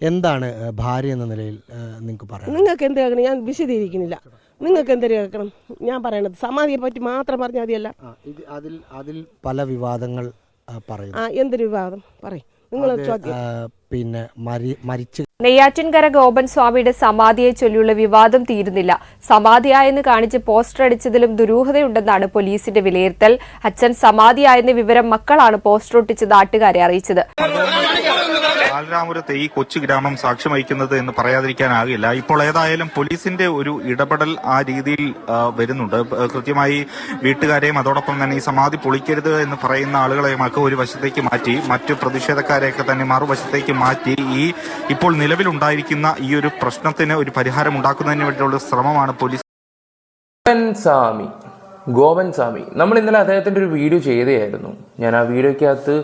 എന്താണ് ഭാര്യ എന്ന നിലയിൽ നിങ്ങൾക്ക് പറയാം നിങ്ങൾക്ക് എന്ത് കേൾക്കണം? ഞാൻ വിശദീകരിക്കുന്നില്ല. നിങ്ങൾക്ക് എന്ത് കേൾക്കണം? ഞാൻ പറയണത് സമാധിയെ പറ്റി മാത്രം പറഞ്ഞാൽ മതിയല്ല. അതിൽ അതിൽ പല വിവാദങ്ങൾ പറയും ആ എന്തൊരു വിവാദം? പറയും. നിങ്ങൾ പിന്നെ മരി മരിച്ചു നെയ്യാറ്റിൻകര ഗോപൻ സ്വാമിയുടെ സമാധിയെ ചൊല്ലിയുള്ള വിവാദം തീരുന്നില്ല. സമാധിയായെന്ന് കാണിച്ച് പോസ്റ്റർ അടിച്ചതിലും ദുരൂഹതയുണ്ടെന്നാണ് പോലീസിന്റെ വിലയിരുത്തൽ. അച്ഛൻ സമാധിയായെന്ന വിവരം മക്കളാണ് പോസ്റ്റർ ഒട്ടിച്ച് നാട്ടുകാരെ അറിയിച്ചത്. ബാലരാമപുരത്തെ ഈ കൊച്ചു ഗ്രാമം സാക്ഷ്യം വഹിക്കുന്നത് എന്ന് പറയാതിരിക്കാനാകില്ല. ഇപ്പോൾ ഏതായാലും പോലീസിന്റെ ഒരു ഇടപെടൽ ആ രീതിയിൽ വരുന്നുണ്ട്. കൃത്യമായി വീട്ടുകാരെയും അതോടൊപ്പം തന്നെ ഈ സമാധി പൊളിക്കരുത് എന്ന് പറയുന്ന ആളുകളെയുമൊക്കെ ഒരു വശത്തേക്ക് മാറ്റി മറ്റു പ്രതിഷേധക്കാരെയൊക്കെ തന്നെ മറുവശത്തേക്ക് മാറ്റി. ഈ ഇപ്പോൾ നിലവിലുണ്ടായിരിക്കുന്ന ഈ ഒരു പ്രശ്നത്തിന് ഒരു പരിഹാരം ഉണ്ടാക്കുന്നതിന് വേണ്ടിയുള്ള ശ്രമമാണ് പോലീസ്. സ്വാമി. ഗോവൻ സ്വാമി. നമ്മൾ ഇന്നലെ അദ്ദേഹത്തിന്റെ ഒരു വീഡിയോ ചെയ്തതായിരുന്നു. ഞാൻ ആ വീഡിയോയ്ക്കകത്ത്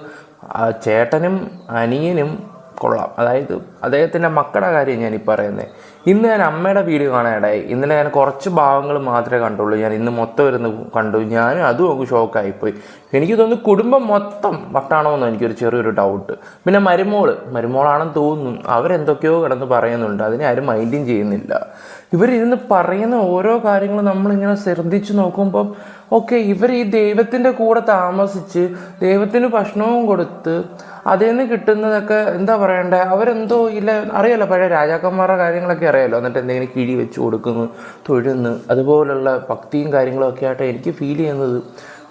ചേട്ടനും അനിയനും കൊള്ളാം. അതായത് അദ്ദേഹത്തിന്റെ മക്കളുടെ കാര്യം ഞാൻ ഈ പറയുന്നത് ഇന്ന് ഞാൻ അമ്മയുടെ വീഡിയോ കാണാനിടയായി ഇന്നലെ ഞാൻ കുറച്ച് ഭാഗങ്ങൾ മാത്രമേ കണ്ടുള്ളൂ. ഞാൻ ഇന്ന് മൊത്തം ഇരുന്ന് കണ്ടു. ഞാനും അതും ഒക്കെ ഷോക്കായിപ്പോയി. എനിക്ക് തോന്നുന്നു കുടുംബം മൊത്തം വട്ടാണോ എന്ന് എനിക്കൊരു ചെറിയൊരു ഡൗട്ട് പിന്നെ മരുമോൾ. മരുമോളാണെന്ന് തോന്നുന്നു. അവരെന്തൊക്കെയോ കിടന്ന് പറയുന്നുണ്ട്. അതിനെ ആരും മൈൻഡും ചെയ്യുന്നില്ല. ഇവരിരുന്ന് പറയുന്ന ഓരോ കാര്യങ്ങളും നമ്മളിങ്ങനെ ശ്രദ്ധിച്ച് നോക്കുമ്പം ഓക്കെ ഇവർ ഈ ദൈവത്തിന്റെ കൂടെ താമസിച്ച് ദൈവത്തിന് ഭക്ഷണവും കൊടുത്ത് അതിൽ നിന്ന് കിട്ടുന്നതൊക്കെ എന്താ പറയണ്ടേ? അവരെന്തോ ഇല്ല അറിയാലോ പഴയ രാജാക്കന്മാരുടെ കാര്യങ്ങളൊക്കെ അറിയാലോ? എന്നിട്ട് എന്തെങ്കിലും കിഴി വെച്ച് കൊടുക്കുന്നു തൊഴുന്ന്. അതുപോലുള്ള ഭക്തിയും കാര്യങ്ങളും ഒക്കെ ആയിട്ട് എനിക്ക് ഫീൽ ചെയ്യുന്നത്.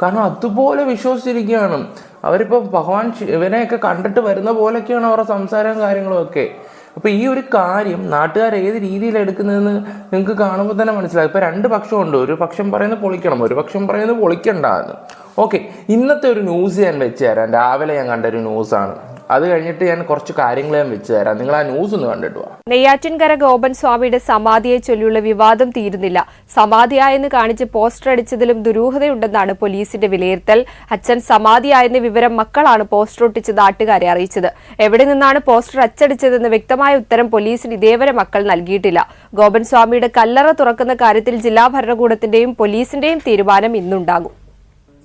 കാരണം അതുപോലെ വിശ്വസിച്ചിരിക്കുകയാണ്. അവരിപ്പോൾ ഭഗവാൻ ശിവനെയൊക്കെ കണ്ടിട്ട് വരുന്ന പോലെയൊക്കെയാണ് അവരുടെ സംസാരവും കാര്യങ്ങളും ഒക്കെ. അപ്പോൾ ഈ ഒരു കാര്യം നാട്ടുകാർ ഏത് രീതിയിൽ എടുക്കുന്നതെന്ന് നിങ്ങൾക്ക് കാണുമ്പോൾ തന്നെ മനസ്സിലാകും ഇപ്പോൾ രണ്ട് പക്ഷമുണ്ട് ഒരു പക്ഷം പറയുന്നത് പൊളിക്കണം ഒരു പക്ഷം പറയുന്നത് പൊളിക്കണ്ട എന്ന്. ഓക്കെ ഇന്നത്തെ ഒരു ന്യൂസ് ഞാൻ വെച്ച് തരാം. രാവിലെ ഞാൻ കണ്ട ഒരു ന്യൂസാണ് അത് കഴിഞ്ഞിട്ട് ഞാൻ കുറച്ച് കാര്യങ്ങൾ ഞാൻ വെച്ച് തരാം. നിങ്ങൾ ആ ന്യൂസ് ഒന്ന് കണ്ടിട്ട് വാ. നെയ്യാറ്റിൻകര ഗോപൻ സ്വാമിയുടെ സമാധിയെ ചൊല്ലിയുള്ള വിവാദം തീരുന്നില്ല. സമാധിയായെന്ന് കാണിച്ച് പോസ്റ്റർ അടിച്ചതിലും ദുരൂഹതയുണ്ടെന്നാണ് പോലീസിന്റെ വിലയിരുത്തൽ. അച്ഛൻ സമാധിയായെന്ന വിവരം മക്കളാണ് പോസ്റ്റർ ഒട്ടിച്ച് നാട്ടുകാരെ അറിയിച്ചത്. എവിടെ നിന്നാണ് പോസ്റ്റർ അച്ചടിച്ചതെന്ന് വ്യക്തമായ ഉത്തരം പോലീസിന് ഇതേവരെ മക്കൾ നൽകിയിട്ടില്ല. ഗോപൻ സ്വാമിയുടെ കല്ലറ തുറക്കുന്ന കാര്യത്തിൽ ജില്ലാ ഭരണകൂടത്തിന്റെയും പോലീസിന്റെയും തീരുമാനം ഇന്നുണ്ടാകും.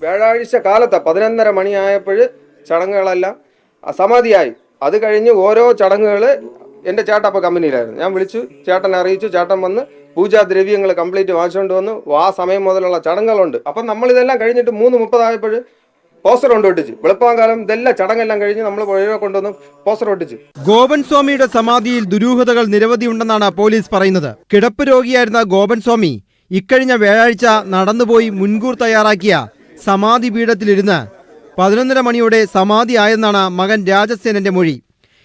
വ്യാഴാഴ്ച കാലത്ത് പതിനൊന്നര മണിയായപ്പോൾ ചടങ്ങുകളെല്ലാം അസമാധിയായി. അത് കഴിഞ്ഞ് ഓരോ ചടങ്ങുകൾ എന്റെ ചേട്ടൻ അപ്പോൾ കമ്പനിയിലായിരുന്നു. ഞാൻ വിളിച്ചു ചേട്ടനെ അറിയിച്ചു ചേട്ടൻ വന്ന് പൂജാ ദ്രവ്യങ്ങൾ കംപ്ലീറ്റ് വാങ്ങിച്ചുകൊണ്ട് വന്നു. ആ സമയം മുതലുള്ള ചടങ്ങുകളുണ്ട്. അപ്പം നമ്മൾ ഇതെല്ലാം കഴിഞ്ഞിട്ട് മൂന്ന് മുപ്പതായപ്പോൾ പോസ്റ്റർ കൊണ്ട് ഒട്ടിച്ച്. വെളുപ്പാങ്കാലം ഇതെല്ലാം ചടങ്ങെല്ലാം കഴിഞ്ഞ് നമ്മൾ പുഴയെ കൊണ്ടുവന്ന് പോസ്റ്റർ ഒട്ടിച്ച്. ഗോപൻ സ്വാമിയുടെ സമാധിയിൽ ദുരൂഹതകൾ നിരവധി ഉണ്ടെന്നാണ് പോലീസ് പറയുന്നത്. കിടപ്പ് രോഗിയായിരുന്ന ഗോപൻ സ്വാമി ഇക്കഴിഞ്ഞ വ്യാഴാഴ്ച നടന്നുപോയി മുൻകൂർ തയ്യാറാക്കിയ സമാധി പീഠത്തിലിരുന്ന് പതിനൊന്നര മണിയോടെ സമാധിയായെന്നാണ് മകൻ രാജസേനന്റെ മൊഴി.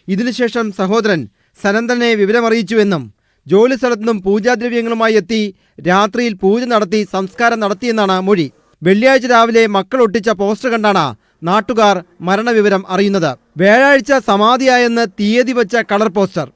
ഇതിനുശേഷം സഹോദരൻ സനന്ദനെ വിവരമറിയിച്ചുവെന്നും ജോലി സ്ഥലത്തുനിന്നും പൂജാദ്രവ്യങ്ങളുമായി എത്തി രാത്രിയിൽ പൂജ നടത്തി സംസ്കാരം നടത്തിയെന്നാണ് മൊഴി. വെള്ളിയാഴ്ച രാവിലെ മക്കൾ ഒട്ടിച്ച പോസ്റ്റർ കണ്ടാണ് നാട്ടുകാർ മരണവിവരം അറിയുന്നത്. വ്യാഴാഴ്ച സമാധിയായെന്ന് തീയതി വച്ച കളർ പോസ്റ്റർ.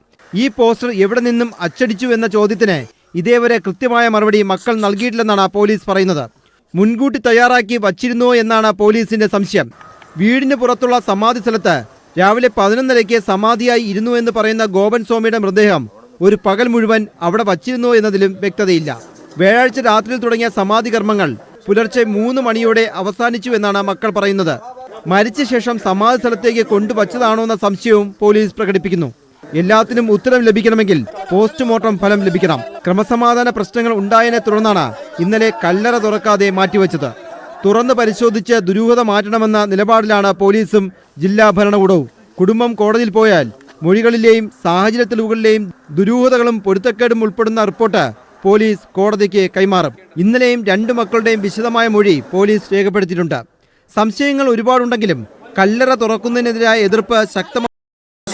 ഈ പോസ്റ്റർ എവിടെ നിന്നും അച്ചടിച്ചു എന്ന ചോദ്യത്തിന് ഇതേവരെ കൃത്യമായ മറുപടി മക്കൾ നൽകിയിട്ടില്ലെന്നാണ് പോലീസ് പറയുന്നത്. മുൻകൂട്ടി തയ്യാറാക്കി വച്ചിരുന്നോ എന്നാണ് പോലീസിന്റെ സംശയം. വീടിന് പുറത്തുള്ള സമാധി സ്ഥലത്ത് രാവിലെ പതിനൊന്നരയ്ക്ക് സമാധിയായി ഇരുന്നു എന്ന് പറയുന്ന ഗോപൻ സ്വാമിയുടെ മൃതദേഹം ഒരു പകൽ മുഴുവൻ അവിടെ വച്ചിരുന്നോ എന്നതിലും വ്യക്തതയില്ല. വ്യാഴാഴ്ച രാത്രി തുടങ്ങിയ സമാധി കർമ്മങ്ങൾ പുലർച്ചെ മൂന്ന് മണിയോടെ അവസാനിച്ചു എന്നാണ് മക്കൾ പറയുന്നത്. മരിച്ച ശേഷം സമാധി സ്ഥലത്തേക്ക് കൊണ്ടുവച്ചതാണോ എന്ന സംശയവും പോലീസ് പ്രകടിപ്പിക്കുന്നു. എല്ലാത്തിനും ഉത്തരം ലഭിക്കണമെങ്കിൽ പോസ്റ്റ്മോർട്ടം ഫലം ലഭിക്കണം. ക്രമസമാധാന പ്രശ്നങ്ങൾ ഉണ്ടായതിനെ തുടർന്നാണ് ഇന്നലെ കല്ലറ തുറക്കാതെ മാറ്റിവെച്ചത്. തുറന്ന് പരിശോധിച്ച് ദുരൂഹത മാറ്റണമെന്ന നിലപാടിലാണ് പോലീസും ജില്ലാ ഭരണകൂടവും. കുടുംബം കോടതിയിൽ പോയാൽ മൊഴികളിലെയും സാഹചര്യ തെളിവുകളിലെയും ദുരൂഹതകളും പൊരുത്തക്കേടും ഉൾപ്പെടുന്ന റിപ്പോർട്ട് പോലീസ് കോടതിക്ക് കൈമാറും. ഇന്നലെയും രണ്ടു മക്കളുടെയും വിശദമായ മൊഴി പോലീസ് രേഖപ്പെടുത്തിയിട്ടുണ്ട്. സംശയങ്ങൾ ഒരുപാടുണ്ടെങ്കിലും കല്ലറ തുറക്കുന്നതിനെതിരായ എതിർപ്പ് ശക്തമായി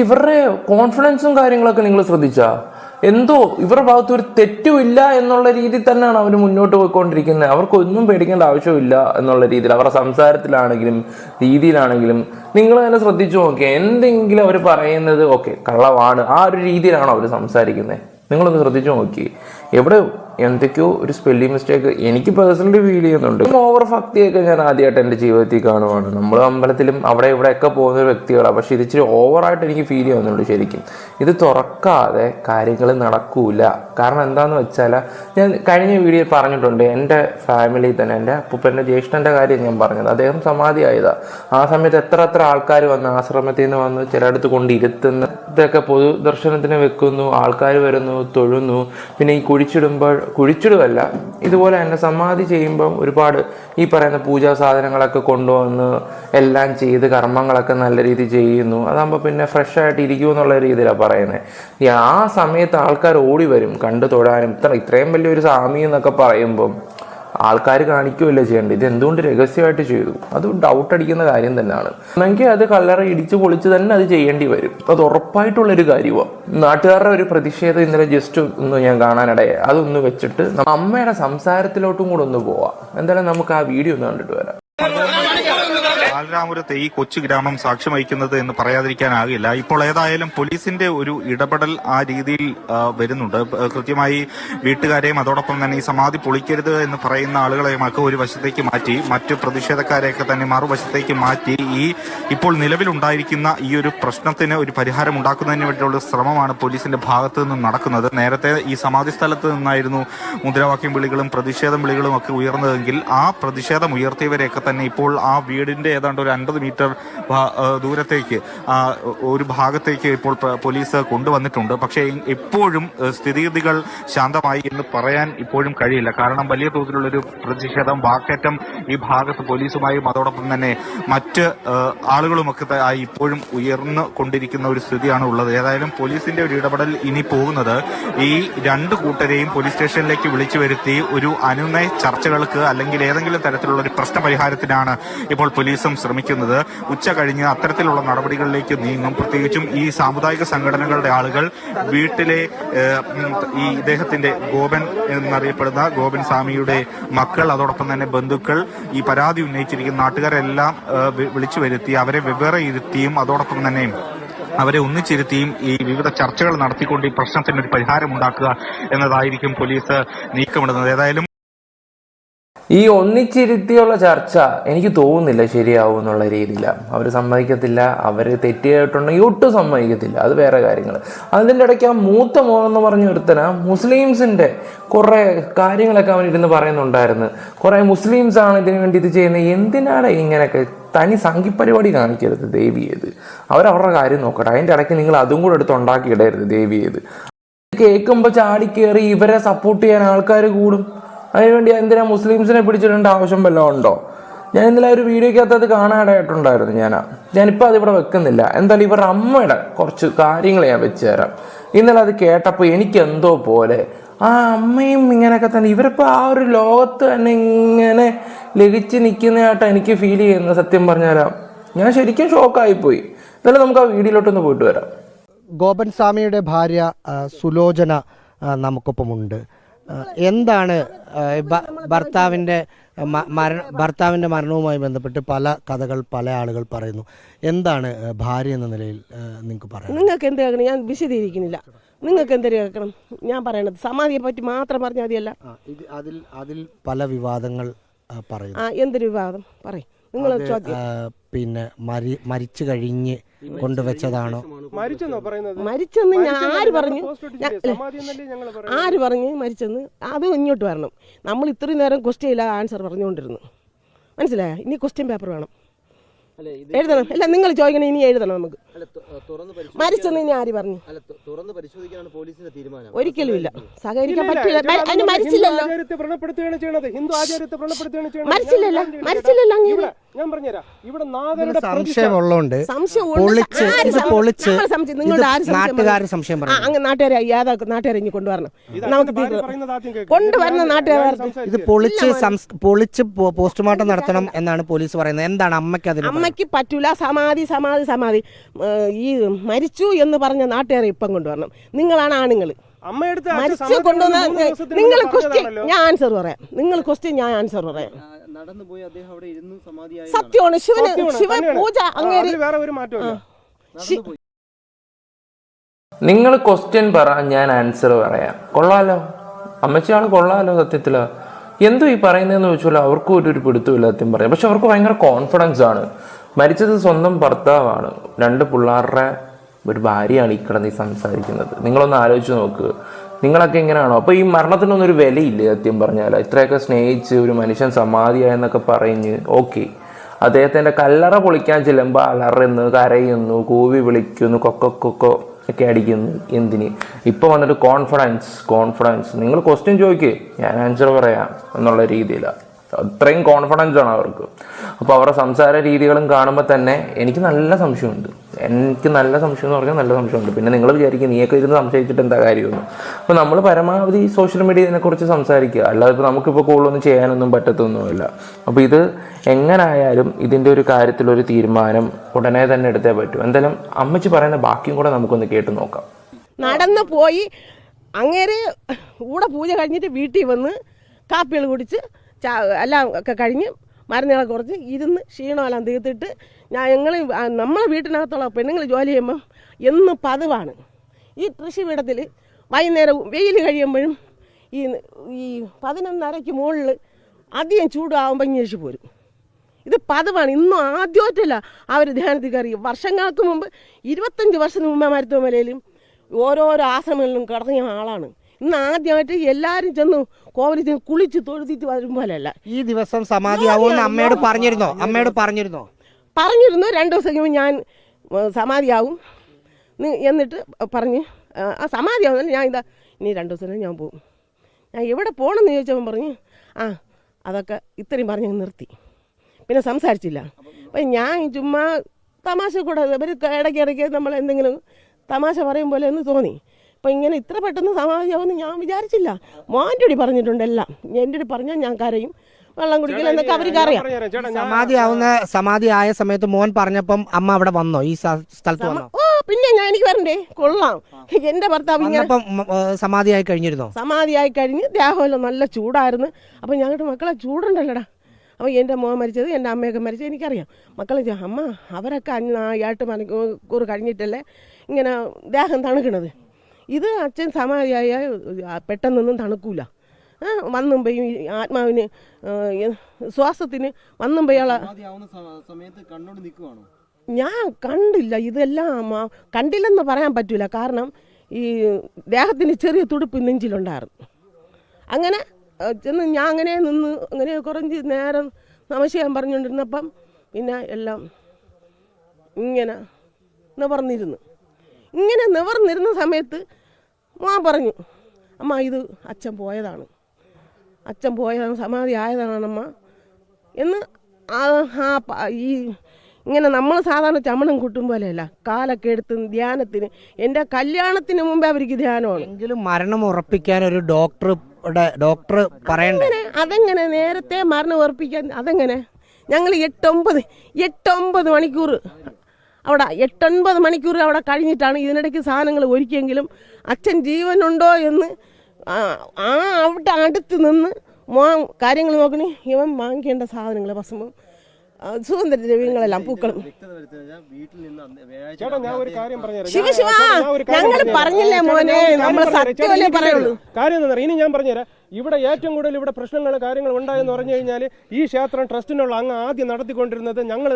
ഇവരുടെ കോൺഫിഡൻസും കാര്യങ്ങളൊക്കെ നിങ്ങൾ ശ്രദ്ധിച്ചാ? എന്തോ ഇവരുടെ ഭാഗത്ത് ഒരു തെറ്റുമില്ല എന്നുള്ള രീതിയിൽ തന്നെയാണ് അവർ മുന്നോട്ട് പോയിക്കൊണ്ടിരിക്കുന്നത്. അവർക്കൊന്നും പേടിക്കേണ്ട ആവശ്യമില്ല എന്നുള്ള രീതിയിൽ അവരുടെ സംസാരത്തിലാണെങ്കിലും രീതിയിലാണെങ്കിലും നിങ്ങൾ തന്നെ ശ്രദ്ധിച്ചു നോക്കിയാൽ എന്തെങ്കിലും അവർ പറയുന്നത് ഓക്കെ കള്ളവാണ്. ആ ഒരു രീതിയിലാണ് അവർ സംസാരിക്കുന്നത് നിങ്ങളൊന്ന് ശ്രദ്ധിച്ചു നോക്കി എവിടെ എന്തൊക്കെയോ ഒരു സ്പെല്ലിംഗ് മിസ്റ്റേക്ക് എനിക്ക് പേഴ്സണലി ഫീൽ ചെയ്യുന്നുണ്ട്. ഓവർ ഭക്തിയൊക്കെ ഞാൻ ആദ്യമായിട്ട് എന്റെ ജീവിതത്തിൽ കാണുവാണ്. നമ്മൾ അമ്പലത്തിലും അവിടെ ഇവിടെയൊക്കെ പോകുന്ന വ്യക്തികളാണ് പക്ഷെ ഇത് ഇച്ചിരി ഓവറായിട്ട് എനിക്ക് ഫീൽ ചെയ്യുന്നുണ്ട് ശരിക്കും. ഇത് തുറക്കാതെ കാര്യങ്ങൾ നടക്കൂല. കാരണം എന്താണെന്ന് വെച്ചാൽ ഞാൻ കഴിഞ്ഞ വീഡിയോയിൽ പറഞ്ഞിട്ടുണ്ട്. എന്റെ ഫാമിലി തന്നെ എന്റെ അപ്പൂപ്പന്റെ ജ്യേഷ്ഠന്റെ കാര്യം ഞാൻ പറഞ്ഞത്. അദ്ദേഹം സമാധിയായതാണ് ആ സമയത്ത് എത്ര എത്ര ആൾക്കാർ വന്ന് ആശ്രമത്തിൽ നിന്ന് വന്ന് ചിലയിടത്ത് കൊണ്ടിരുത്തുന്ന ഇതൊക്കെ പൊതുദർശനത്തിന് വെക്കുന്നു. ആൾക്കാർ വരുന്നു തൊഴുന്നു. പിന്നെ ഈ കുഴിച്ചിടുമ്പോൾ കുഴിച്ചിടുമല്ല ഇതുപോലെ തന്നെ സമാധി ചെയ്യുമ്പം ഒരുപാട് ഈ പറയുന്ന പൂജാ സാധനങ്ങളൊക്കെ കൊണ്ടുവന്ന് എല്ലാം ചെയ്ത് കർമ്മങ്ങളൊക്കെ നല്ല രീതിയിൽ ചെയ്യുന്നു. അതാകുമ്പോൾ പിന്നെ ഫ്രഷ് ആയിട്ട് ഇരിക്കും എന്നുള്ള രീതിയിലാണ് പറയുന്നത് ഈ ആ സമയത്ത് ആൾക്കാർ ഓടി വരും. കണ്ടു തൊഴാനും. ഇത്ര ഇത്രയും വലിയൊരു സ്വാമി എന്നൊക്കെ പറയുമ്പം ആൾക്കാർ കാണിക്കുകയല്ല ചെയ്യേണ്ടത്. ഇത് എന്തുകൊണ്ട് രഹസ്യമായിട്ട് ചെയ്തു? അത് ഡൗട്ട് അടിക്കുന്ന കാര്യം തന്നെയാണ്. എന്നെങ്കിൽ അത് കല്ലറ ഇടിച്ച് പൊളിച്ച് തന്നെ അത് ചെയ്യേണ്ടി വരും. അത് ഉറപ്പായിട്ടുള്ളൊരു കാര്യമാണ് നാട്ടുകാരുടെ ഒരു പ്രതിഷേധം ഇന്നലെ ജസ്റ്റ് ഒന്ന് ഞാൻ കാണാനിടയെ അതൊന്ന് വെച്ചിട്ട് അമ്മയുടെ സംസാരത്തിലോട്ടും കൂടെ ഒന്ന് പോവാം. എന്തായാലും നമുക്ക് ആ വീഡിയോ ഒന്ന് കണ്ടിട്ട് വരാം. ബാലരാമപുരത്തെ ഈ കൊച്ചു ഗ്രാമം സാക്ഷ്യം വഹിക്കുന്നത് എന്ന് പറയാതിരിക്കാനാകില്ല. ഇപ്പോൾ ഏതായാലും പോലീസിന്റെ ഒരു ഇടപെടൽ ആ രീതിയിൽ വരുന്നുണ്ട്. കൃത്യമായി വീട്ടുകാരെയും അതോടൊപ്പം തന്നെ ഈ സമാധി പൊളിക്കരുത് എന്ന് പറയുന്ന ആളുകളെയുമൊക്കെ ഒരു വശത്തേക്ക് മാറ്റി മറ്റു പ്രതിഷേധക്കാരെയൊക്കെ തന്നെ മറുവശത്തേക്ക് മാറ്റി ഈ ഇപ്പോൾ നിലവിലുണ്ടായിരിക്കുന്ന ഈ ഒരു പ്രശ്നത്തിന് ഒരു പരിഹാരം ഉണ്ടാക്കുന്നതിന് വേണ്ടിയുള്ള ശ്രമമാണ് പോലീസിന്റെ ഭാഗത്തു നിന്നും നടക്കുന്നത്. നേരത്തെ ഈ സമാധി സ്ഥലത്ത് നിന്നായിരുന്നു മുദ്രാവാക്യം വിളികളും പ്രതിഷേധം വിളികളും ഒക്കെ ഉയർന്നതെങ്കിൽ ആ പ്രതിഷേധം ഉയർത്തിയവരെയൊക്കെ തന്നെ ഇപ്പോൾ ആ വീടിന്റെ ഏതാണ്ട് ഒരു അൻപത് മീറ്റർ ദൂരത്തേക്ക് ഒരു ഭാഗത്തേക്ക് ഇപ്പോൾ പോലീസ് കൊണ്ടുവന്നിട്ടുണ്ട്. പക്ഷേ ഇപ്പോഴും സ്ഥിതിഗതികൾ ശാന്തമായി എന്ന് പറയാൻ ഇപ്പോഴും കഴിയില്ല. കാരണം വലിയ തോതിലുള്ളൊരു പ്രതിഷേധം വാക്കേറ്റം ഈ ഭാഗത്ത് പോലീസുമായും അതോടൊപ്പം തന്നെ മറ്റ് ആളുകളുമൊക്കെ ആയി ഇപ്പോഴും ഉയർന്നു കൊണ്ടിരിക്കുന്ന ഒരു സ്ഥിതിയാണ് ഉള്ളത്. ഏതായാലും പോലീസിന്റെ ഒരു ഇടപെടൽ ഇനി പോകുന്നത് ഈ രണ്ട് കൂട്ടരെയും പോലീസ് സ്റ്റേഷനിലേക്ക് വിളിച്ചു വരുത്തി ഒരു അനുനയ ചർച്ചകൾക്ക് അല്ലെങ്കിൽ ഏതെങ്കിലും തരത്തിലുള്ള ഒരു പ്രശ്ന പരിഹാരത്തിനാണ് ഇപ്പോൾ പോലീസും ശ്രമിക്കുന്നത് ഉച്ച കഴിഞ്ഞ് അത്തരത്തിലുള്ള നടപടികളിലേക്ക് നീങ്ങും. പ്രത്യേകിച്ചും ഈ സാമുദായിക സംഘടനകളുടെ ആളുകൾ വീട്ടിലെ ഈ ഇദ്ദേഹത്തിന്റെ ഗോപൻ എന്നറിയപ്പെടുന്ന ഗോപൻ സ്വാമിയുടെ മക്കൾ അതോടൊപ്പം തന്നെ ബന്ധുക്കൾ ഈ പരാതി ഉന്നയിച്ചിരിക്കുന്ന നാട്ടുകാരെല്ലാം വിളിച്ചു വരുത്തി അവരെ വെവ്വേറെ ഇരുത്തിയും അതോടൊപ്പം തന്നെ അവരെ ഒന്നിച്ചിരുത്തിയും ഈ വിവിധ ചർച്ചകൾ നടത്തിക്കൊണ്ട് ഈ പ്രശ്നത്തിന് ഒരു പരിഹാരം ഉണ്ടാക്കുക എന്നതായിരിക്കും പോലീസ് നീക്കമിടുന്നത്. ഏതായാലും ഈ ഒന്നിച്ചിരുത്തിയുള്ള ചർച്ച എനിക്ക് തോന്നുന്നില്ല ശരിയാവും എന്നുള്ള രീതിയിലാണ് അവർ സമ്മതിക്കത്തില്ല അവർ തെറ്റിയായിട്ടുണ്ടെങ്കിൽ ഒട്ടും സമ്മതിക്കത്തില്ല. അത് വേറെ കാര്യങ്ങൾ അതിന്റെ ഇടയ്ക്ക് ആ മൂത്ത മോനെന്ന് പറഞ്ഞ ഒരുത്തന മുസ്ലിംസിന്റെ കുറേ കാര്യങ്ങളൊക്കെ അവൻ ഇരുന്ന് പറയുന്നുണ്ടായിരുന്നു. കുറേ മുസ്ലിംസ് ആണ് ഇതിനു വേണ്ടി ഇത് ചെയ്യുന്നത്. എന്തിനാണ് ഇങ്ങനെയൊക്കെ തനി സംഘിപ്പരിപാടി കാണിക്കരുത് ദേവിയത് അവരവരുടെ കാര്യം നോക്കട്ടെ. അതിന്റെ ഇടയ്ക്ക് നിങ്ങൾ അതും കൂടെ എടുത്ത് ഉണ്ടാക്കിയിടരുത് ദേവിയത് കേൾക്കുമ്പോൾ ചാടിക്കേറി ഇവരെ സപ്പോർട്ട് ചെയ്യാൻ ആൾക്കാർ കൂടും. അതിനുവേണ്ടി എന്തിനാ മുസ്ലിംസിനെ പിടിച്ചിടേണ്ട ആവശ്യം വല്ലതും ഉണ്ടോ? ഞാൻ ഇന്നലെ ഒരു വീഡിയോക്കകത്ത് അത് കാണാനായിട്ടുണ്ടായിരുന്നു ഞാൻ ഞാനിപ്പോൾ അതിവിടെ വെക്കുന്നില്ല. എന്തായാലും ഇവരുടെ അമ്മയുടെ കുറച്ച് കാര്യങ്ങൾ ഞാൻ വെച്ച് തരാം. ഇന്നലെ അത് കേട്ടപ്പോൾ എനിക്ക് എന്തോ പോലെ ആ അമ്മയും ഇങ്ങനെയൊക്കെ തന്നെ. ഇവരിപ്പോൾ ആ ഒരു ലോകത്ത് തന്നെ ഇങ്ങനെ ലഭിച്ച് നിൽക്കുന്നതായിട്ട് എനിക്ക് ഫീൽ ചെയ്യുന്നത്. സത്യം പറഞ്ഞുതരാം ഞാൻ ശരിക്കും ഷോക്കായിപ്പോയി. എന്നാലും നമുക്ക് ആ വീഡിയോയിലോട്ടൊന്ന് പോയിട്ട് വരാം. ഗോപൻ സ്വാമിയുടെ ഭാര്യ സുലോചന നമുക്കൊപ്പമുണ്ട്. എന്താണ് ഭർത്താവിന്റെ മരണ ഭർത്താവിന്റെ മരണവുമായി ബന്ധപ്പെട്ട് പല കഥകൾ പല ആളുകൾ പറയുന്നു. എന്താണ് ഭാര്യ എന്ന നിലയിൽ നിങ്ങൾക്ക് പറയാം നിങ്ങൾക്ക് എന്ത് കേൾക്കണം? ഞാൻ വിശദീകരിക്കുന്നില്ല. നിങ്ങൾക്ക് എന്ത് കേൾക്കണം? ഞാൻ പറയണത് സമാധിയെ പറ്റി മാത്രം പറഞ്ഞാൽ മതിയല്ല. ഇത് അതിൽ അതിൽ പല വിവാദങ്ങൾ പറയും പറയുന്നു. ആ എന്തൊരു വിവാദം? പറയും. നിങ്ങൾ ചോദ്യം. പിന്നെ മരിച്ചു കഴിഞ്ഞ് കൊണ്ടുവച്ചതാണോ? മരിച്ചെന്നോ പറയുന്നത്? മരിച്ചെന്ന് ഞാൻ ആര് പറഞ്ഞു? ആര് പറഞ്ഞു മരിച്ചെന്ന്? അത് ഇങ്ങോട്ട് വരണം. നമ്മൾ ഇത്രയും നേരം ക്വസ്റ്റ്യൻ ഇല്ലാതെ ആൻസർ പറഞ്ഞുകൊണ്ടിരുന്നു. മനസ്സിലായ? ഇനി ക്വസ്റ്റ്യൻ പേപ്പർ വേണം. എഴുതണം. അല്ല നിങ്ങൾ ചോദിക്കണം ഇനി എഴുതണം നമുക്ക്. മരിച്ചെന്ന് ഇനി ആര് പറഞ്ഞു? തുറന്ന് പരിശോധിക്കാനാണ് പോലീസിന്റെ തീരുമാനം. ഒരിക്കലും ഇല്ല സഹകരിക്കാൻ പറ്റില്ല. അതിന് മരിച്ചില്ലല്ലോ. മരിച്ചില്ലല്ലോ, മരിച്ചില്ലല്ലോ അങ്ങനെ ഞാൻ പറഞ്ഞുതരാം. ഇവിടെ നാഗരുടെ പ്രതിഷ്ഠ സംശയമുള്ളതുകൊണ്ട് സംശയമുണ്ട്. പൊളിച്ച് സംശയം- അങ്ങ് നാട്ടുകാരെ യാതാക്കും നാട്ടുകാരെ ഇനി കൊണ്ടുവരണം. നമുക്ക് ഞാൻ- നാട്ടുകാർ ഇത് പൊളിച്ച് പൊളിച്ച് പോസ്റ്റ്മോർട്ടം നടത്തണം എന്നാണ് പോലീസ് പറയുന്നത്. എന്താണ് അമ്മയ്ക്ക് അതിന്? അമ്മയ്ക്ക് പറ്റൂല. സമാധി സമാധി സമാധി. ഈ മരിച്ചു എന്ന് പറഞ്ഞ നാട്ടുകാരെ ഇപ്പം കൊണ്ടുവരണം. നിങ്ങളാണ് ആണുങ്ങൾ മരിച്ചു കൊണ്ടുവന്ന നിങ്ങൾ ക്വസ്റ്റ്യൻ ഞാൻ ആൻസർ പറയാം. നിങ്ങൾ ക്വസ്റ്റ്യൻ ഞാൻ ആൻസർ പറയാം. നടന്നുപോയി അദ്ദേഹം അവിടെ ഇരുന്ന് സമാധിയായി സത്യമാണ്. ശിവന് ശിവൻ ശിവ പൂജ അങ്ങനെ അങ്ങേര് നിങ്ങൾ ക്വസ്റ്റ്യൻ പറ ഞാൻ ആൻസർ പറയാം. കൊള്ളാലോ? അമ്മച്ചിയാൾ കൊള്ളാലോ സത്യത്തിൽ? എന്തോ ഈ പറയുന്നതെന്ന് ചോദിച്ചാൽ അവർക്കും ഒരു പിടുത്തുമില്ല പിടുത്തമില്ല സത്യം പറയാം. പക്ഷെ അവർക്ക് ഭയങ്കര കോൺഫിഡൻസ് ആണ്. മരിച്ചത് സ്വന്തം ഭർത്താവാണ്. രണ്ട് പിള്ളേരുടെ ഒരു ഭാര്യയാണ് ഈ കിടന്ന് സംസാരിക്കുന്നത്. നിങ്ങളൊന്ന് ആലോചിച്ച് നോക്ക്. നിങ്ങളൊക്കെ എങ്ങനെയാണോ? അപ്പോൾ ഈ മരണത്തിനൊന്നും ഒരു വിലയില്ല സത്യം പറഞ്ഞാൽ ഇത്രയൊക്കെ സ്നേഹിച്ച് ഒരു മനുഷ്യൻ സമാധിയായെന്നൊക്കെ പറഞ്ഞ് ഓക്കെ. അദ്ദേഹത്തിന്റെ കല്ലറ പൊളിക്കാൻ ചെല്ലുമ്പോൾ അലറുന്നു കരയുന്നു കൂവി വിളിക്കുന്നു കൊക്ക കൊക്കോ ഒക്കെ അടിക്കുന്നു. എന്തിന്? ഇപ്പോൾ വന്നിട്ട് കോൺഫിഡൻസ് കോൺഫിഡൻസ് നിങ്ങൾ ക്വസ്റ്റ്യൻ ചോദിക്കേ. ഞാൻ ആൻസർ പറയാം എന്നുള്ള രീതിയിലാണ് അത്രയും കോൺഫിഡൻസ് ആണ് അവർക്ക്. അപ്പോൾ അവരുടെ സംസാര രീതികളും കാണുമ്പോൾ തന്നെ എനിക്ക് നല്ല സംശയമുണ്ട്. എനിക്ക് നല്ല സംശയം എന്ന് പറഞ്ഞാൽ നല്ല സംശയമുണ്ട്. പിന്നെ നിങ്ങൾ വിചാരിക്കും നീയൊക്കെ ഇരുന്ന് സംശയിച്ചിട്ട് എന്താ കാര്യമൊന്നും. അപ്പോൾ നമ്മൾ പരമാവധി സോഷ്യൽ മീഡിയയെ കുറിച്ച് സംസാരിക്കുക. അല്ലാതെ ഇപ്പോൾ നമുക്കിപ്പോൾ കൂടുതലൊന്നും ചെയ്യാനൊന്നും പറ്റത്തൊന്നുമില്ല. അപ്പോൾ ഇത് എങ്ങനായാലും ഇതിന്റെ ഒരു കാര്യത്തിൽ ഒരു തീരുമാനം ഉടനെ തന്നെ എടുത്തേ പറ്റൂ. എന്തായാലും അമ്മച്ചി പറയുന്ന ബാക്കിയും കൂടെ നമുക്കൊന്ന് കേട്ട് നോക്കാം. നടന്ന് പോയി. അങ്ങേര് കൂടെ പൂജ കഴിഞ്ഞിട്ട് വീട്ടിൽ വന്ന് കാപ്പികൾ കുടിച്ച് ചാ എല്ലാം ഒക്കെ കഴിഞ്ഞ് മരുന്നുകളെ കുറച്ച് ഇരുന്ന് ക്ഷീണമെല്ലാം തീർത്തിട്ട് ഞാൻ ഞങ്ങൾ നമ്മളെ വീട്ടിനകത്തുള്ള പെണ്ണുങ്ങൾ ജോലി ചെയ്യുമ്പം എന്ന് പതിവാണ്. ഈ കൃഷിപീഠത്തിൽ വൈകുന്നേരം വെയിൽ കഴിയുമ്പോഴും ഈ ഈ പതിനൊന്നരയ്ക്ക് മുകളിൽ അധികം ചൂടാവുമ്പോൾ ഇങ്ങനെ പോരും. ഇത് പതിവാണ്. ഇന്നും ആദ്യമായിട്ടല്ല അവർ ധ്യാനത്തിൽ കയറി. വർഷങ്ങൾക്ക് മുമ്പ് ഇരുപത്തഞ്ച് വർഷത്തിന് മുമ്പ് മരുത്തുമലയിലും ഓരോരോ ആശ്രമങ്ങളിലും കിടന്ന ആളാണ്. ഇന്ന് ആദ്യമായിട്ട് എല്ലാരും ചെന്ന് കോവിലത്തിൽ കുളിച്ച് തൊഴുതിട്ട് വരുമ്പോലല്ല ഈ ദിവസം സമാധിയാവുമെന്ന് അമ്മയോട് പറഞ്ഞിരുന്നോ? അമ്മയോട് പറഞ്ഞിരുന്നോ? പറഞ്ഞിരുന്നു. രണ്ടു ദിവസം കഴിയുമ്പോൾ ഞാൻ സമാധിയാവും. എന്നിട്ട് പറഞ്ഞ് ആ, ആ ഞാൻ ഇതാ ഇനി രണ്ടു ദിവസം ഞാൻ പോകും ഞാൻ എവിടെ പോകണമെന്ന് ചോദിച്ചവൻ പറഞ്ഞു ആ അതൊക്കെ ഇത്രയും പറഞ്ഞ് നിർത്തി. പിന്നെ സംസാരിച്ചില്ല. അപ്പം ഞാൻ ചുമ്മാ തമാശ കൂടാതെ ഇവർ ഇടയ്ക്ക് ഇടയ്ക്ക് നമ്മൾ എന്തെങ്കിലും തമാശ പറയും പോലെ എന്ന് തോന്നി. അപ്പം ഇങ്ങനെ ഇത്ര പെട്ടെന്ന് സമാധിയാവുമെന്ന് ഞാൻ വിചാരിച്ചില്ല. മോന്റെ അടി പറഞ്ഞിട്ടുണ്ട് എല്ലാം. എന്റെ അടി പറഞ്ഞാൽ ഞാൻ കരയും. വെള്ളം കുടിക്കില്ല എന്നൊക്കെ അവർക്ക് അറിയാം. സമാധിയാവുന്ന സമാധി ആയ സമയത്ത് മോൻ പറഞ്ഞപ്പം അമ്മ അവിടെ വന്നോ? ഈ സ്ഥലത്ത് വന്നോ? ഓ പിന്നെ ഞാൻ എനിക്ക് വരണ്ടേ? കൊള്ളാം. എന്റെ ഭർത്താവ് ഇങ്ങനെ സമാധിയായി കഴിഞ്ഞിരുന്നോ? സമാധിയായി കഴിഞ്ഞ് ദേഹമല്ലോ നല്ല ചൂടായിരുന്നു. അപ്പം ഞങ്ങളുടെ മക്കളെ ചൂടുണ്ടല്ലോടാ. അപ്പോൾ എന്റെ മോൻ മരിച്ചത് എന്റെ അമ്മയൊക്കെ മരിച്ചത് എനിക്കറിയാം. മക്കളെ അമ്മ അവരൊക്കെ എട്ട് മണിക്കൂർ കഴിഞ്ഞിട്ടല്ലേ ഇങ്ങനെ ദേഹം തണുക്കണത്. ഇത് അച്ഛൻ സമാധിയായ പെട്ടെന്നൊന്നും തണുക്കൂല. വന്നും ആത്മാവിന് ശ്വാസത്തിന് വന്നും ഞാൻ കണ്ടില്ല ഇതെല്ലാം കണ്ടില്ലെന്ന് പറയാൻ പറ്റൂല. കാരണം ഈ ദേഹത്തിന് ചെറിയ തുടുപ്പ് നെഞ്ചിലുണ്ടായിരുന്നു. അങ്ങനെ ചെന്ന് ഞാൻ അങ്ങനെ നിന്ന് അങ്ങനെ കുറഞ്ഞ് നേരം നമശയം പറഞ്ഞുകൊണ്ടിരുന്നപ്പം പിന്നെ എല്ലാം ഇങ്ങനെ നിവർന്നിരുന്നു. ഇങ്ങനെ നിവർന്നിരുന്ന സമയത്ത് മാ പറഞ്ഞു അമ്മ ഇത് അച്ഛൻ പോയതാണ്. അച്ഛൻ പോയതാണ് സമാധി ആയതാണമ്മ എന്ന് ആ ഈ ഇങ്ങനെ നമ്മൾ സാധാരണ ചമണം കൂട്ടും പോലെയല്ല കാലൊക്കെ എടുത്ത് ധ്യാനത്തിന് എന്റെ കല്യാണത്തിന് മുമ്പേ അവർക്ക് ധ്യാനമാണ്. എങ്കിലും മരണം ഉറപ്പിക്കാൻ ഒരു ഡോക്ടർ ഡോക്ടർ പറയണ്ടേ? അതെങ്ങനെ? അതെങ്ങനെ? നേരത്തെ മരണം ഉറപ്പിക്കാൻ അതെങ്ങനെ? ഞങ്ങൾ എട്ടൊമ്പത് എട്ടൊമ്പത് മണിക്കൂർ അവിടെ എട്ടൊൻപത് മണിക്കൂർ അവിടെ കഴിഞ്ഞിട്ടാണ് ഇതിനിടയ്ക്ക് സാധനങ്ങൾ ഒരുക്കിയെങ്കിലും അച്ഛൻ ജീവനുണ്ടോ എന്ന് ആ അവിടെ അടുത്ത് നിന്ന് കാര്യങ്ങൾ നോക്കണേ. ഇവൻ വാങ്ങിക്കേണ്ട സാധനങ്ങൾ ഭസ്മം ആ, സുഗന്ധദ്രവ്യങ്ങളെല്ലാം പൂക്കളും. വ്യക്തത വരുത്തുക വീട്ടിൽ നിന്ന് അന്ന് വ്യാഴാഴ്ച ഞാൻ ഒരു കാര്യം പറഞ്ഞുതരാം. ഞാൻ- ശിവ ചേട്ടാ, ഞാൻ ഒരു കാര്യം ഞങ്ങൾ. പറഞ്ഞില്ലേ മോനെ? നമ്മൾ സത്യമല്ലേ പറയുള്ളൂ. കാര്യം എന്താ ഇനി ഞാൻ പറഞ്ഞുതരാം. ഇവിടെ ഏറ്റവും കൂടുതൽ ഇവിടെ പ്രശ്നങ്ങൾ കാര്യങ്ങൾ ഉണ്ടായെന്ന് പറഞ്ഞു കഴിഞ്ഞാൽ ഈ ക്ഷേത്രം ട്രസ്റ്റിനുള്ള അങ്ങ് ആദ്യം നടത്തിക്കൊണ്ടിരുന്നത് ഞങ്ങൾ.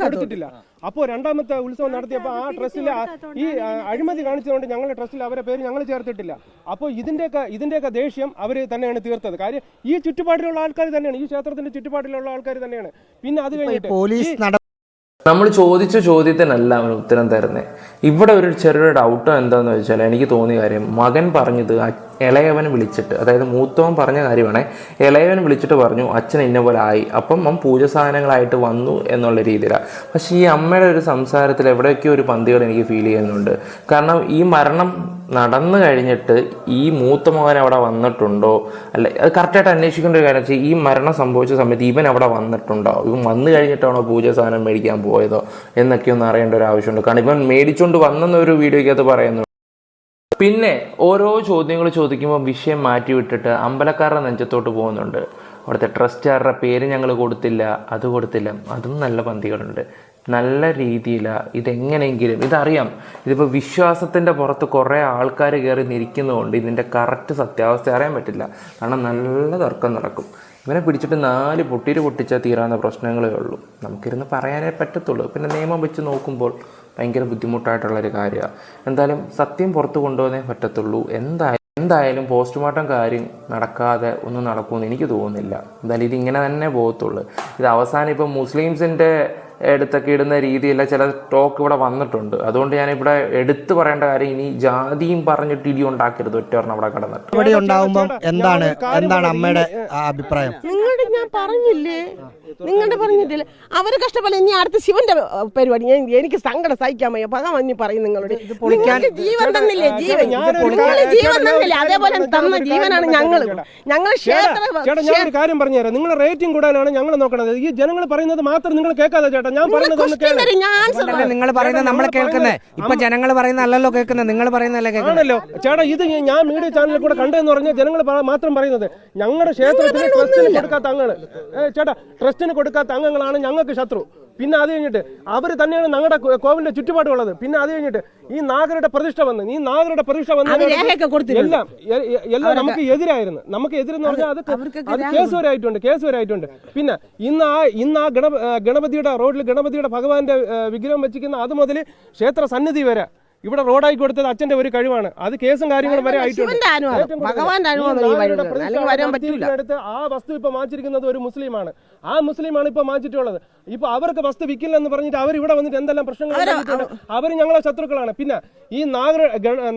കൊടുത്തിട്ടില്ല. അപ്പോൾ രണ്ടാമത്തെ ഉത്സവം നടത്തിയപ്പോൾ ആ ട്രസ്റ്റിൽ ഈ അഴിമതി കാണിച്ചതുകൊണ്ട് ഞങ്ങളുടെ ട്രസ്റ്റിൽ അവരെ പേര് ഞങ്ങൾ ചേർത്തിട്ടില്ല. അപ്പോൾ ഇതിന്റെയൊക്കെ ഇതിന്റെയൊക്കെ ദേഷ്യം അവർ തന്നെയാണ് തീർത്തത്. കാര്യം ഈ ചുറ്റുപാടിലുള്ള ആൾക്കാർ തന്നെയാണ് ഈ ക്ഷേത്രത്തിന്റെ ചുറ്റുപാടിലുള്ള ആൾക്കാർ തന്നെയാണ്. പിന്നെ അത് പോലീസ് നട നമ്മൾ ചോദിച്ച ചോദ്യത്തിനല്ല അവൻ ഉത്തരം തരുന്നത് ഇവിടെ ഒരു ചെറിയൊരു ഡൗട്ട് എന്താണെന്ന് വെച്ചാൽ എനിക്ക് തോന്നിയ കാര്യം മകൻ പറഞ്ഞത് ഇളയവൻ വിളിച്ചിട്ട് അതായത് മൂത്തവൻ പറഞ്ഞ കാര്യമാണ് ഇളയവൻ വിളിച്ചിട്ട് പറഞ്ഞു അച്ഛൻ ഇന്ന പോലെ ആയി അപ്പം അവൻ പൂജ സാധനങ്ങളായിട്ട് വന്നു എന്നുള്ള രീതിയിലാണ്. പക്ഷേ ഈ അമ്മയുടെ ഒരു സംസാരത്തിൽ എവിടെയൊക്കെ ഒരു പന്തികൾ എനിക്ക് ഫീൽ ചെയ്യുന്നുണ്ട്. കാരണം ഈ മരണം നടന്നു കഴിഞ്ഞിട്ട് ഈ മൂത്ത മകൻ അവിടെ വന്നിട്ടുണ്ടോ? അല്ല അത് കറക്റ്റായിട്ട് അന്വേഷിക്കേണ്ട ഒരു കാര്യം വെച്ചാൽ ഈ മരണം സംഭവിച്ച സമയത്ത് ഇവൻ അവിടെ വന്നിട്ടുണ്ടോ? ഇവൻ വന്നു കഴിഞ്ഞിട്ടാണോ പൂജ സാധനം മേടിക്കാൻ പോയതോ? എന്നൊക്കെ ഒന്ന് അറിയേണ്ട ഒരു ആവശ്യമുണ്ട്. കാരണം ഇവൻ മേടിച്ചുകൊണ്ട് വന്നെന്നൊരു വീഡിയോയ്ക്കകത്ത് പറയുന്നു പിന്നെ ഓരോ ചോദ്യങ്ങൾ ചോദിക്കുമ്പോൾ വിഷയം മാറ്റി വിട്ടിട്ട് അമ്പലക്കാരുടെ നെഞ്ചത്തോട്ട് പോകുന്നുണ്ട്. അവിടുത്തെ ട്രസ്റ്റുകാരുടെ പേര് ഞങ്ങൾ കൊടുത്തില്ല അത് കൊടുത്തില്ല. അതും നല്ല പന്തികളുണ്ട്. നല്ല രീതിയിലാണ് ഇതെങ്ങനെയെങ്കിലും ഇതറിയാം. ഇതിപ്പോൾ വിശ്വാസത്തിന്റെ പുറത്ത് കുറേ ആൾക്കാർ കയറി നിൽക്കുന്നതുകൊണ്ട് ഇതിന്റെ കറക്റ്റ് സത്യാവസ്ഥ അറിയാൻ പറ്റില്ല. കാരണം നല്ല തർക്കം നടക്കും. ഇവനെ പിടിച്ചിട്ട് നാല് പൊട്ടീര് പൊട്ടിച്ചാൽ തീരാവുന്ന പ്രശ്നങ്ങളേ ഉള്ളൂ. നമുക്കിരുന്ന് പറയാനേ പറ്റത്തുള്ളൂ. പിന്നെ നിയമം വെച്ച് നോക്കുമ്പോൾ ഭയങ്കര ബുദ്ധിമുട്ടായിട്ടുള്ളൊരു കാര്യമാണ് എന്തായാലും സത്യം പുറത്ത് കൊണ്ടുപോകാനേ പറ്റത്തുള്ളൂ. എന്തായാലും എന്തായാലും പോസ്റ്റ്മോർട്ടം കാര്യം നടക്കാതെ ഒന്നും നടക്കുമെന്ന് എനിക്ക് തോന്നുന്നില്ല. എന്തായാലും ഇതിങ്ങനെ തന്നെ പോകത്തുള്ളൂ. ഇത് അവസാനം ഇപ്പം മുസ്ലിംസിന്റെ എടുത്തൊക്കെ ഇടുന്ന രീതിയല്ല ചില ടോക്ക് ഇവിടെ വന്നിട്ടുണ്ട്. അതുകൊണ്ട് ഞാൻ ഇവിടെ എടുത്തു പറയേണ്ട കാര്യം ഇനി ജാതിയും പറഞ്ഞിട്ട് ഇടി ഉണ്ടാക്കരുത്. ഒറ്റ അവിടെ കിടന്നിട്ട്. ഇവിടെ ഉണ്ടാവുമ്പോൾ എന്താണ് എന്താണ് അമ്മയുടെ അഭിപ്രായം? നിങ്ങളുടെ ഞാൻ പറഞ്ഞില്ലേ? നിങ്ങളുടെ പറഞ്ഞിട്ടില്ല അവർ കഷ്ടപ്പെട്ട് ഇനി അടുത്ത ശിവന്റെ പരിപാടി. ഞാൻ എനിക്ക് സങ്കടം സഹിക്കാൻ വയ്യ. ഭഗവാൻ ഇനി പറയും നിങ്ങളോട്. നിങ്ങൾക്ക് ജീവൻ തന്നില്ലേ? ജീവൻ. നിങ്ങൾ ജീവൻ തന്നില്ലേ? അതേപോലെ തന്ന ജീവനാണ് ഞങ്ങൾ ഞങ്ങൾ ക്ഷേത്രം ക്ഷേത്ര ചേട്ടാ ഞാൻ ഒരു കാര്യം പറഞ്ഞുതരാം നിങ്ങളുടെ റേറ്റിംഗ് കൂടാനാണ് ഞങ്ങൾ നോക്കണത്. ഈ ജനങ്ങൾ പറയുന്നത് മാത്രം നിങ്ങൾ കേൾക്കാതെ ചേട്ടാ. ഞാൻ പറയുന്നത് നിങ്ങൾ പറയുന്നത് നമ്മൾ കേൾക്കുന്നേ. ഇപ്പൊ ജനങ്ങൾ പറയുന്ന അല്ലല്ലോ കേൾക്കുന്നത് നിങ്ങൾ പറയുന്നല്ലേ ആണല്ലോ. ചേട്ടാ ഇത് ഞാൻ മീഡിയ ചാനലിൽ കൂടെ കണ്ടെന്ന് പറഞ്ഞ ജനങ്ങൾ മാത്രം പറയുന്നത്. ഞങ്ങളുടെ ക്ഷേത്രത്തിന് ട്രസ്റ്റിന് കൊടുക്കാത്ത അംഗങ്ങൾ ചേട്ടാ ട്രസ്റ്റിന് കൊടുക്കാത്ത അംഗങ്ങളാണ് ഞങ്ങൾക്ക് ശത്രു. പിന്നെ അത് കഴിഞ്ഞിട്ട് അവർ തന്നെയാണ് ഞങ്ങളുടെ കോവിലിന്റെ ചുറ്റുപാടുള്ളത്. പിന്നെ അത് കഴിഞ്ഞിട്ട് ഈ നാഗരുടെ പ്രതിഷ്ഠ വന്ന് ഈ നാഗരുടെ പ്രതിഷ്ഠ വന്ന്. എല്ലാം എല്ലാം നമുക്ക് എതിരായിരുന്നു. നമുക്ക് എതിരെന്ന് പറഞ്ഞാൽ അത് അത് കേസ് വരെ ആയിട്ടുണ്ട് കേസ് വരെ ആയിട്ടുണ്ട്. പിന്നെ ഇന്ന് ആ ഇന്ന് ഗണ ആ ഗണപതിയുടെ റോഡിൽ ഗണപതിയുടെ ഭഗവാന്റെ വിഗ്രഹം വെച്ചിരിക്കുന്ന അത് മുതൽ ക്ഷേത്ര സന്നിധി വരെ. ഇവിടെ റോഡായി കൊടുത്തത് അച്ഛന്റെ ഒരു കഴിവാണ്. അത് കേസും കാര്യങ്ങളും വരെ ആയിട്ടുണ്ട്. ആ വസ്തു ഇപ്പൊ മാറ്റിരിക്കുന്നത് ഒരു മുസ്ലിമാണ്. ആ മുസ്ലിമാണ് ഇപ്പൊ മാറ്റിയിട്ടുള്ളത് ഇപ്പൊ അവർക്ക് വസ്തു വിൽക്കില്ലെന്ന് പറഞ്ഞിട്ട് അവർ ഇവിടെ വന്നിട്ട് എന്തെല്ലാം പ്രശ്നങ്ങൾ അവർ ഞങ്ങളെ ശത്രുക്കളാണ്. പിന്നെ ഈ നാഗർ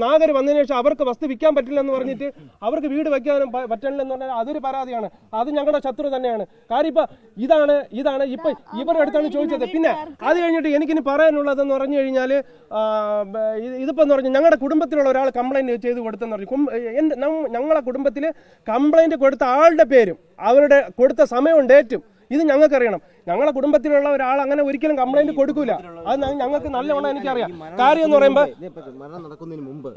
നാഗർ വന്നതിന് ശേഷം അവർക്ക് വസ്തു വിൽക്കാൻ പറ്റില്ലെന്ന് പറഞ്ഞിട്ട് അവർക്ക് വീട് വെക്കാനും പറ്റണില്ല എന്ന് പറഞ്ഞാൽ അതൊരു പരാതിയാണ്. അത് ഞങ്ങളുടെ ശത്രു തന്നെയാണ്. കാര്യം ഇപ്പൊ ഇതാണ് ഇതാണ് ഇപ്പൊ ഇവരുടെ അടുത്താണ് ചോദിച്ചത്. പിന്നെ അത് കഴിഞ്ഞിട്ട് എനിക്കിനി പറയാനുള്ളതെന്ന് പറഞ്ഞു കഴിഞ്ഞാൽ ഇതിപ്പോ എന്ന് പറഞ്ഞാൽ ഞങ്ങളുടെ കുടുംബത്തിലുള്ള ഒരാൾ കംപ്ലൈന്റ് ചെയ്ത് കൊടുത്തെന്ന് പറഞ്ഞു. ഞങ്ങളെ കുടുംബത്തിൽ കംപ്ലൈന്റ് കൊടുത്ത ആളുടെ പേരും അവരുടെ കൊടുത്ത സമയവും ഡേറ്റും ഇത് ഞങ്ങൾക്കറിയണം. ഞങ്ങളെ കുടുംബത്തിലുള്ള ഒരാൾ അങ്ങനെ ഒരിക്കലും കംപ്ലൈന്റ് കൊടുക്കൂല. അത് ഞങ്ങൾക്ക് നല്ലവണ്ണം എനിക്കറിയാം. കാര്യം എന്ന് പറയുമ്പോൾ മരണം നടക്കുന്നതിന് മുമ്പ്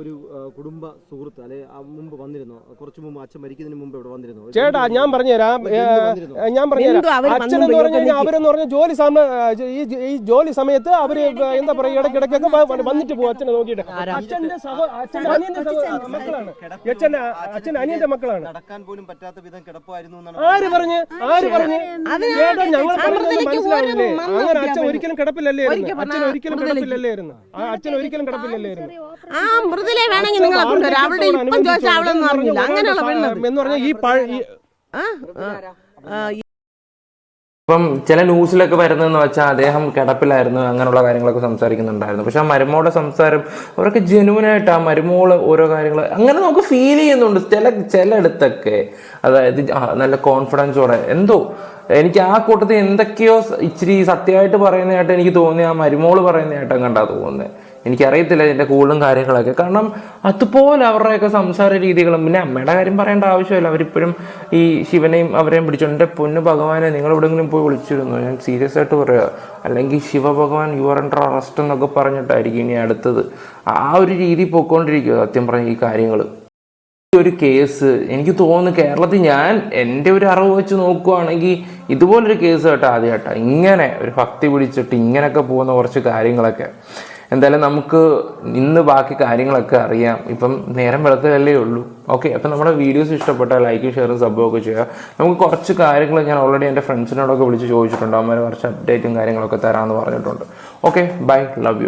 ഒരു കുടുംബ സുഹൃത്ത് അല്ലെ മുമ്പ് വന്നിരുന്നു. കുറച്ച് മുമ്പ് അച്ഛൻ മരിക്കുന്നതിന് മുമ്പ് ഇവിടെ വന്നിരുന്നു. ചേട്ടാ ഞാൻ പറഞ്ഞുതരാം. ഞാൻ പറഞ്ഞുതരാം. അച്ഛൻ എന്ന് പറഞ്ഞു കഴിഞ്ഞാൽ അവരെന്ന് പറഞ്ഞ ജോലി സമയ ഈ ജോലി സമയത്ത് അവർ എന്താ പറയുക ഇടയ്ക്കിടയ്ക്കൊക്കെ വന്നിട്ട് പോകും അച്ഛനെ നോക്കിയിട്ട്. അച്ഛന്റെ സഹോ അച്ഛന്റെ അനിയന്റെ മക്കളാണ്. അച്ഛന്റെ അച്ഛൻ അനിയന്റെ മക്കളാണ്. നടക്കാൻ പോലും പറ്റാത്ത വിധം കിടപ്പായിരുന്നു എന്നാണ് ആര് പറഞ്ഞ്? ആര് പറഞ്ഞ്? ഞങ്ങൾ മനസ്സിലാവില്ലേ അങ്ങനെ അച്ഛൻ ഒരിക്കലും കിടപ്പില്ലല്ലേ അച്ഛൻ ഒരിക്കലും. കിടപ്പില്ലല്ലായിരുന്നു ആ അച്ഛൻ ഒരിക്കലും കിടപ്പില്ലല്ലായിരുന്നു ആ മൃദുലെ വേണമെങ്കിൽ നിങ്ങളെ അവളുടെ ഇപ്പം ചോദിച്ചാൽ അവളൊന്നും അറിഞ്ഞില്ല അങ്ങനെയുള്ള പെണ്ണ് എന്ന് പറഞ്ഞാൽ ഈ ഇപ്പം ചില ന്യൂസിലൊക്കെ വരുന്നതെന്ന് വെച്ചാൽ അദ്ദേഹം കിടപ്പിലായിരുന്നു അങ്ങനെയുള്ള കാര്യങ്ങളൊക്കെ സംസാരിക്കുന്നുണ്ടായിരുന്നു. പക്ഷെ ആ മരുമോളുടെ സംസാരം അവരൊക്കെ ജെനുവിനായിട്ട് ആ മരുമോൾ ഓരോ കാര്യങ്ങൾ അങ്ങനെ നമുക്ക് ഫീൽ ചെയ്യുന്നുണ്ട്. ചില ചിലയിടത്തൊക്കെ അതായത് നല്ല കോൺഫിഡൻസോടെ എന്തോ എനിക്ക് ആ കൂട്ടത്തിൽ എന്തൊക്കെയോ ഇച്ചിരി സത്യമായിട്ട് പറയുന്നതായിട്ട് എനിക്ക് തോന്നി ആ മരുമോൾ പറയുന്നതായിട്ടും കണ്ടാ തോന്നുന്നത് എനിക്കറിയത്തില്ല ഇതിന്റെ കൂടുതലും കാര്യങ്ങളൊക്കെ. കാരണം അതുപോലെ അവരുടെയൊക്കെ സംസാര രീതികളും. പിന്നെ അമ്മയുടെ കാര്യം പറയേണ്ട ആവശ്യമില്ല. അവരിപ്പോഴും ഈ ശിവനെയും അവരെയും പിടിച്ചു എന്റെ പൊന്നു ഭഗവാനെ നിങ്ങൾ എവിടെയെങ്കിലും പോയി വിളിച്ചിരുന്നു? ഞാൻ സീരിയസ് ആയിട്ട് പറയുക അല്ലെങ്കിൽ Shivabhagavan you are under arrest എന്നൊക്കെ പറഞ്ഞിട്ടായിരിക്കും ഇനി അടുത്തത്. ആ ഒരു രീതി പോയിക്കൊണ്ടിരിക്കുക സത്യം പറഞ്ഞ ഈ കാര്യങ്ങൾ ഒരു കേസ് എനിക്ക് തോന്നുന്നു കേരളത്തിൽ ഞാൻ എന്റെ ഒരു അറിവ് വെച്ച് നോക്കുവാണെങ്കിൽ ഇതുപോലൊരു കേസ് കേട്ടോ ആദ്യമായിട്ടാണ് ഇങ്ങനെ ഒരു ഭക്തി പിടിച്ചിട്ട് ഇങ്ങനെയൊക്കെ പോകുന്ന കുറച്ച് കാര്യങ്ങളൊക്കെ. എന്തായാലും നമുക്ക് ഇന്ന് ബാക്കി കാര്യങ്ങളൊക്കെ അറിയാം. ഇപ്പം നേരം വെളുത്തതല്ലേ ഉള്ളൂ. ഓക്കെ അപ്പം നമ്മുടെ വീഡിയോസ് ഇഷ്ടപ്പെട്ടാൽ ലൈക്കും ഷെയറും സബ്ബും ഒക്കെ ചെയ്യുക. നമുക്ക് കുറച്ച് കാര്യങ്ങൾ ഞാൻ ഓൾറെഡി എന്റെ ഫ്രണ്ട്സിനോടൊക്കെ വിളിച്ച് ചോദിച്ചിട്ടുണ്ട്. അവന്മാർ കുറച്ച് അപ്ഡേറ്റും കാര്യങ്ങളൊക്കെ തരാമെന്ന് പറഞ്ഞിട്ടുണ്ട്. Okay bye love you